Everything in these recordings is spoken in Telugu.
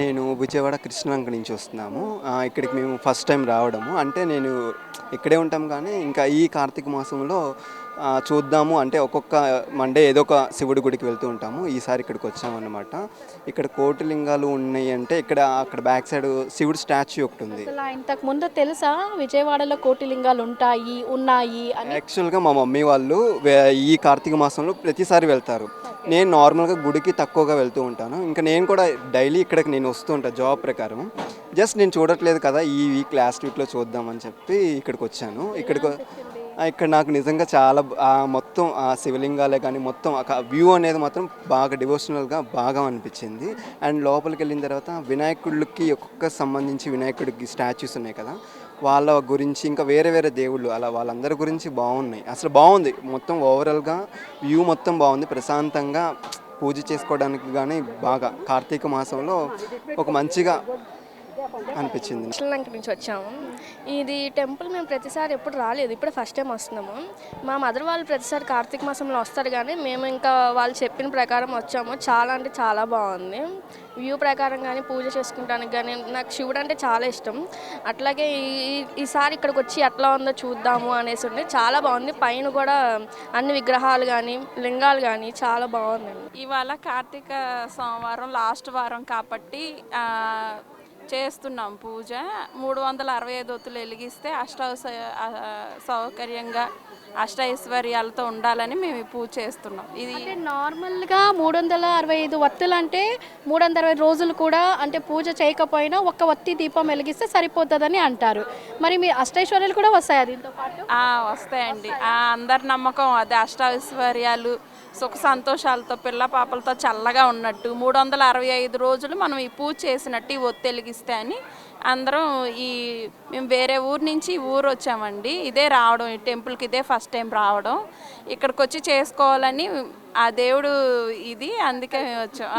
నేను విజయవాడ కృష్ణలంక నుంచి వస్తున్నాము. ఇక్కడికి మేము ఫస్ట్ టైం రావడము. అంటే నేను ఇక్కడే ఉంటాం కానీ ఇంకా ఈ కార్తీక మాసంలో చూద్దాము. అంటే ఒక్కొక్క మండే ఏదో ఒక శివుడి గుడికి వెళ్తూ ఉంటాము. ఈసారి ఇక్కడికి వచ్చామన్నమాట. ఇక్కడ కోటిలింగాలు ఉన్నాయి అంటే ఇక్కడ అక్కడ బ్యాక్ సైడ్ శివుడి స్టాచ్యూ ఒకటి ఉంది. ఇంతకు ముందు తెలుసా? విజయవాడలో కోటిలింగాలు ఉంటాయి ఉన్నాయి యాక్చువల్గా మా మమ్మీ వాళ్ళు ఈ కార్తీక మాసంలో ప్రతిసారి వెళ్తారు. నేను నార్మల్గా గుడికి తక్కువగా వెళ్తూ ఉంటాను. ఇంకా నేను కూడా డైలీ ఇక్కడికి నేను వస్తూ ఉంటాను జాబ్ ప్రకారం. జస్ట్ నేను చూడట్లేదు కదా ఈ వీక్ లాస్ట్ వీక్లో చూద్దామని చెప్పి ఇక్కడికి వచ్చాను. ఇక్కడికి ఇక్కడ నాకు నిజంగా చాలా మొత్తం ఆ శివలింగాలే కానీ మొత్తం ఆ వ్యూ అనేది మాత్రం బాగా డివోషనల్గా బాగా అనిపించింది. అండ్ లోపలికి వెళ్ళిన తర్వాత వినాయకుడికి ఒక్కొక్క సంబంధించి వినాయకుడికి స్టాచ్యూస్ ఉన్నాయి కదా వాళ్ళ గురించి ఇంకా వేరే వేరే దేవుళ్ళు అలా వాళ్ళందరి గురించి బాగున్నాయి. అసలు బాగుంది. మొత్తం ఓవరాల్గా వ్యూ మొత్తం బాగుంది. ప్రశాంతంగా పూజ చేసుకోవడానికి కానీ బాగా కార్తీక మాసంలో ఒక మంచిగా అనిపించింది. శ్రీలంక నుంచి వచ్చాము. ఇది టెంపుల్ మేము ప్రతిసారి ఎప్పుడు రాలేదు. ఇప్పుడు ఫస్ట్ టైం వస్తున్నాము. మా మదర్ వాళ్ళు ప్రతిసారి కార్తీక మాసంలో వస్తారు కానీ మేము ఇంకా వాళ్ళు చెప్పిన ప్రకారం వచ్చాము. చాలా అంటే చాలా బాగుంది. వ్యూ ప్రకారం కానీ పూజ చేసుకుంటానికి కానీ నాకు శివుడు అంటే చాలా ఇష్టం. అట్లాగే ఈ ఈసారి ఇక్కడికి వచ్చి ఎట్లా ఉందో చూద్దాము అనేసి ఉంది. చాలా బాగుంది. పైన కూడా అన్ని విగ్రహాలు కానీ లింగాలు కానీ చాలా బాగుందండి ఇవాళ కార్తీక సోమవారం లాస్ట్ వారం కాబట్టి ఆ, చేస్తున్నాం పూజ. మూడు వందల అరవై ఐదు ఒత్తులు వెలిగిస్తే అష్ట సౌకర్యంగా అష్ట ఐశ్వర్యాలతో ఉండాలని మేము ఈ పూజ చేస్తున్నాం. ఇది నార్మల్గా మూడు వందల అరవై ఐదు వత్తులు అంటే మూడు వందల అరవై రోజులు కూడా అంటే పూజ చేయకపోయినా ఒక్క వత్తి దీపం వెలిగిస్తే సరిపోతుందని అంటారు. మరి మీ అష్టైశ్వర్యాలు కూడా వస్తాయి దీంతో పాటు? వస్తాయండి. ఆ, అందరి నమ్మకం అదే. అష్టాైశ్వర్యాలు సుఖ సంతోషాలతో పిల్ల పాపలతో చల్లగా ఉన్నట్టు మూడు వందల అరవై ఐదు రోజులు మనం ఈ పూజ చేసినట్టు ఈ ఒత్తి వెలిగిస్తే అని అందరం ఈ మేము వేరే ఊరు నుంచి ఊరు వచ్చామండి. ఇదే రావడం ఈ టెంపుల్కి ఇదే ఫస్ట్ టైం రావడం. ఇక్కడికి వచ్చి చేసుకోవాలని ఆ దేవుడు ఇది అందుకే మేము వచ్చాం.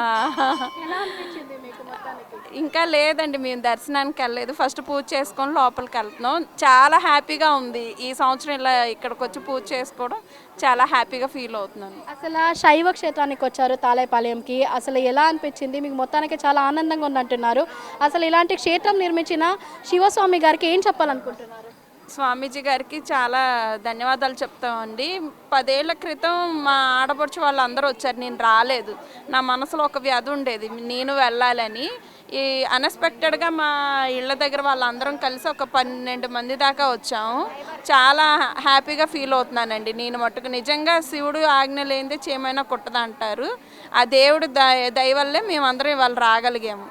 ఇంకా లేదండి మేము దర్శనానికి వెళ్ళలేదు. ఫస్ట్ పూజ చేసుకొని లోపలికి వెళ్తున్నాం. చాలా హ్యాపీగా ఉంది. ఈ సంవత్సరం ఇలా ఇక్కడికి వచ్చి పూజ చేసుకోవడం చాలా హ్యాపీగా ఫీల్ అవుతున్నాను. అసలు శైవ క్షేత్రానికి వచ్చారు తాళైపాలెంకి. అసలు ఎలా అనిపించింది? మీకు మొత్తానికి చాలా ఆనందంగా ఉందంటున్నారు. అసలు ఇలాంటి క్షేత్రం నిర్మించిన శివస్వామి గారికి ఏం చెప్పాలనుకుంటున్నారు? స్వామీజీ గారికి చాలా ధన్యవాదాలు చెప్తామండి. పదేళ్ళ క్రితం మా ఆడపడుచు వాళ్ళందరూ వచ్చారు. నేను రాలేదు. నా మనసులో ఒక వ్యాధి ఉండేది. నేను వెళ్ళాలని. ఈ అన్ఎక్స్పెక్టెడ్గా మా ఇళ్ళ దగ్గర వాళ్ళందరం కలిసి ఒక పన్నెండు మంది దాకా వచ్చాము. చాలా హ్యాపీగా ఫీల్ అవుతున్నానండి. నేను మట్టుకు నిజంగా శివుడు ఆజ్ఞ లేనిదే చేయమైనా కుట్టదంటారు. ఆ దేవుడు దయ దయవల్లే మేమందరం ఇవాళ రాగలిగాము.